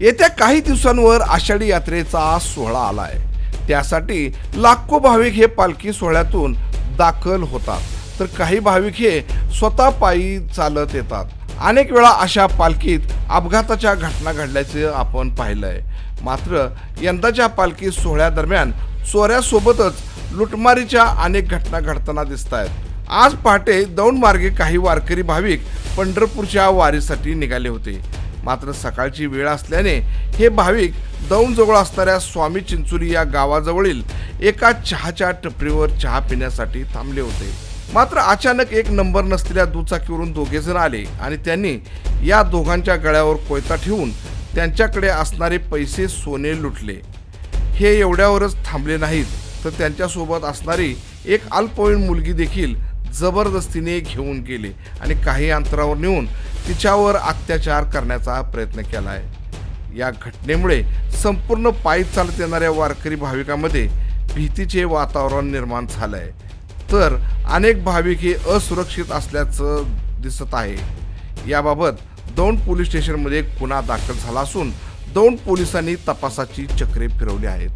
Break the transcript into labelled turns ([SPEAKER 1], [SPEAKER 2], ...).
[SPEAKER 1] येत्या काही दिवसांवर आषाढी यात्रेचा सोहळा आलाय. त्यासाठी लाखो भाविक हे पालखी सोहळ्यातून दाखल होतात. तर काही भाविक हे स्वतः पायी चालत येतात. अनेक वेळा अशा पालखीत अपघाताच्या घटना घडल्याचे आपण पाहिलंय. मात्र यंदाच्या पालखी सोहळ्यादरम्यान चोऱ्यासोबतच लुटमारीच्या अनेक घटना घडताना दिसत आहेत आज पहाटे दौंड मार्गे काही वारकरी भाविक पंढरपूरच्या वारीसाठी निघाले होते. मात्र सकाळची वेळ असल्याने हे भाविक दौंडजवळ असणाऱ्या स्वामी चिंचुरी या गावाजवळील एका चहाच्या टपरीवर चहा पिण्यासाठी थांबले होते. मात्र अचानक एक नंबर नसलेल्या दुचाकीवरून दोघेजण आले आणि त्यांनी या दोघांच्या गळ्यावर कोयता ठेवून त्यांच्याकडे असणारे पैसे सोने लुटले. हे एवढ्यावरच थांबले नाहीत तर त्यांच्यासोबत असणारी एक अल्पवयीन मुलगी देखील जबरदस्तीने घेऊन गेले आणि काही अंतरावर नेऊन तिच्यावर अत्याचार करण्याचा प्रयत्न केला आहे या घटनेमुळे संपूर्ण पायी चालत येणाऱ्या वारकरी भाविकांमध्ये भीतीचे वातावरण निर्माण झालं आहे तर अनेक भाविक हे असुरक्षित असल्याचं दिसत आहे. याबाबत दौंड पोलीस स्टेशनमध्ये गुन्हा दाखल झाला असून दौंड पोलिसांनी तपासाची चक्रे फिरवली आहेत.